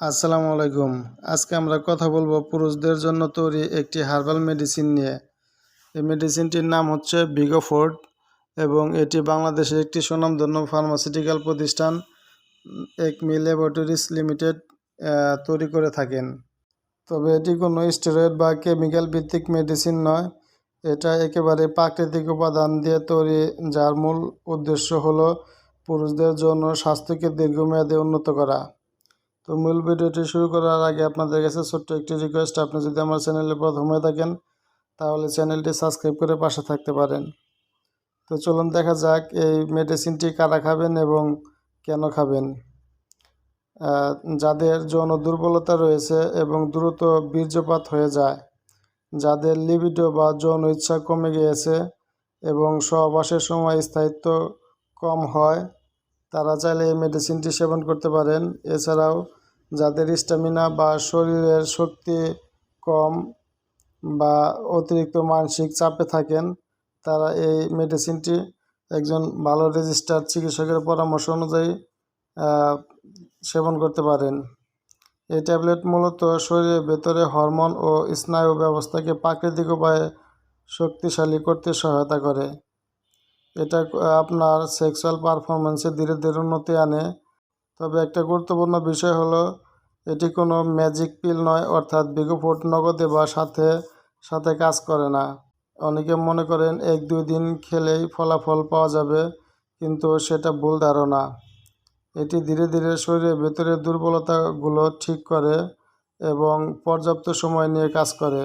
আসসালামু আলাইকুম। আজকে আমরা কথা বলব পুরুষদের জন্য তৈরি একটি হার্বাল মেডিসিন নিয়ে। এই মেডিসিনটির নাম হচ্ছে ভিগোফোর্ড এবং এটি বাংলাদেশের একটি সুনামধন্য ফার্মাসিউটিক্যাল প্রতিষ্ঠান একমি ল্যাবরেটরিজ লিমিটেড তৈরি করে থাকেন। তবে এটি কোনো স্টেরয়েড বা কেমিক্যাল ভিত্তিক মেডিসিন নয়। এটা একেবারে প্রাকৃতিক উপাদান দিয়ে তৈরি, যার মূল উদ্দেশ্য হলো পুরুষদের জন্য স্বাস্থ্যকে দীর্ঘমেয়াদে উন্নত করা। তো মূল ভিডিওটি শুরু করার আগে আপনাদের কাছে ছোট্ট একটি রিকোয়েস্ট আপনি যদি আমার চ্যানেলে প্রথম হয়ে থাকেন, তাহলে চ্যানেলটি সাবস্ক্রাইব করে পাশে থাকতে পারেন। তো চলুন দেখা যাক এই মেডিসিনটি কারা খাবেন এবং কেন খাবেন। যাদের যৌন দুর্বলতা রয়েছে এবং দ্রুত বীর্যপাত হয়ে যায়, যাদের লিবিডো বা যৌন ইচ্ছা কমে গিয়েছে এবং সহবাসের সময় স্থায়িত্ব কম হয়, তারা চাইলে এই মেডিসিনটি সেবন করতে পারেন। এছাড়াও যাদের স্ট্যামিনা বা শরীরের শক্তি কম বা অতিরিক্ত মানসিক চাপে থাকেন, তারা এই মেডিসিনটি একজন ভালো রেজিস্টার চিকিৎসকের পরামর্শ অনুযায়ী সেবন করতে পারেন। এই ট্যাবলেট মূলত শরীরের ভেতরে হরমোন ও স্নায়ু ব্যবস্থাকে প্রাকৃতিক উপায়ে শক্তিশালী করতে সহায়তা করে। এটা আপনার সেক্সুয়াল পারফরমেন্সে ধীরে ধীরে উন্নতি আনে। তবে একটা গুরুত্বপূর্ণ বিষয় হলো এটি কোনো ম্যাজিক পিল নয়, অর্থাৎ বিগোফোর্ট নগদে বা সাথে সাথে কাজ করে না। অনেকে মনে করেন এক দুই দিন খেলেই ফলাফল পাওয়া যাবে, কিন্তু সেটা ভুল ধারণা। এটি ধীরে ধীরে শরীরের ভেতরের দুর্বলতাগুলো ঠিক করে এবং পর্যাপ্ত সময় নিয়ে কাজ করে।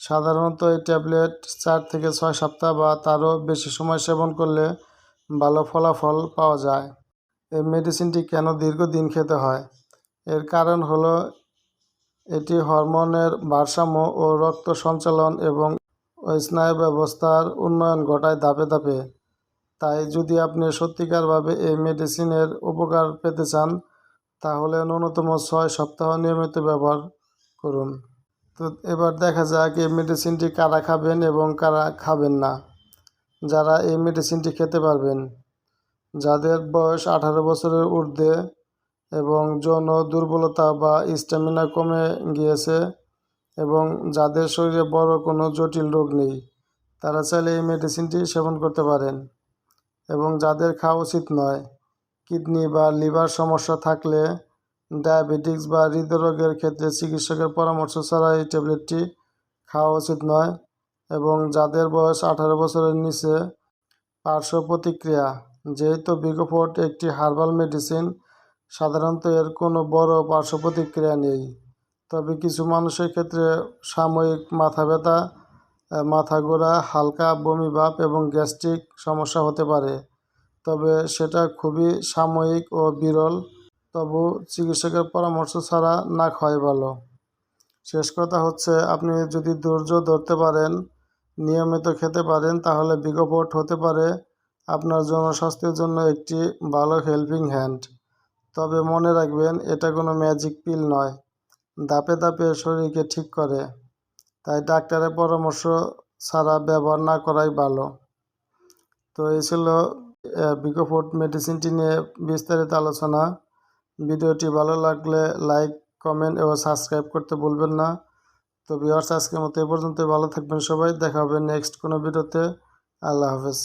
সাধারণত এই ট্যাবলেট চার থেকে ছয় সপ্তাহ বা তারও বেশি সময় সেবন করলে ভালো ফলাফল পাওয়া যায়। এই মেডিসিনটি কেন দীর্ঘদিন খেতে হয়? এর কারণ হলো এটি হরমোনের ভারসাম্য ও রক্ত সঞ্চালন এবং স্নায়ু ব্যবস্থার উন্নয়ন ঘটায় ধাপে ধাপে। তাই যদি আপনি সত্যিকারভাবে এই মেডিসিনের উপকার পেতে চান, তাহলে ন্যূনতম ছয় সপ্তাহ নিয়মিত ব্যবহার করুন। তো এবার দেখা যাক এই মেডিসিনটি কারা খাবেন এবং কারা খাবেন না। যারা এই মেডিসিনটি খেতে পারবেন, যাদের বয়স আঠারো বছরের ঊর্ধ্বে এবং যৌন দুর্বলতা বা স্ট্যামিনা কমে গিয়েছে এবং যাদের শরীরে বড় কোনো জটিল রোগ নেই, তারা চাইলে এই মেডিসিনটি সেবন করতে পারেন। এবং যাদের খাওয়া উচিত নয় কিডনি বা লিভার সমস্যা থাকলে ডায়াবেটিক্স বা হৃদরোগের ক্ষেত্রে চিকিৎসকের পরামর্শ ছাড়া এই ট্যাবলেটটি খাওয়া উচিত নয় এবং যাদের বয়স আঠারো বছরের নিচে পার্শ্ব প্রতিক্রিয়া, যেহেতু বিগোফোর্ট একটি হার্বাল মেডিসিন সাধারণত এর কোনো বড় পার্শ্ব প্রতিক্রিয়া নেই। তবে কিছু মানুষের ক্ষেত্রে সাময়িক মাথা ব্যথা মাথা ঘোরা হালকা বমি ভাব এবং গ্যাস্ট্রিক সমস্যা হতে পারে। তবে সেটা খুবই সাময়িক ও বিরল, তবু চিকিৎসকের পরামর্শ ছাড়া না খাওয়াই ভালো। শেষ কথা হচ্ছে, আপনি যদি ধৈর্য ধরতে পারেন, নিয়মিত খেতে পারেন, তাহলে বিগোপোর্ট হতে পারে। আপনার জনস্বাস্থ্যের জন্য একটি ভালো হেল্পিং হ্যান্ড। তবে মনে রাখবেন, এটা কোনো ম্যাজিক পিল নয়। ধাপে ধাপে শরীরকে ঠিক করে। তাই ডাক্তারের পরামর্শ ছাড়া ব্যবহার না করাই ভালো। তো এই ছিল বিকোফোর্ট মেডিসিনটি নিয়ে বিস্তারিত আলোচনা। ভিডিওটি ভালো লাগলে লাইক কমেন্ট এবং সাবস্ক্রাইব করতে ভুলবেন না। তো ভিউয়ার্স আজকের মতো এ পর্যন্ত ভালো থাকবেন সবাই। দেখা হবে নেক্সট কোনো ভিডিওতে। আল্লাহ হাফেজ।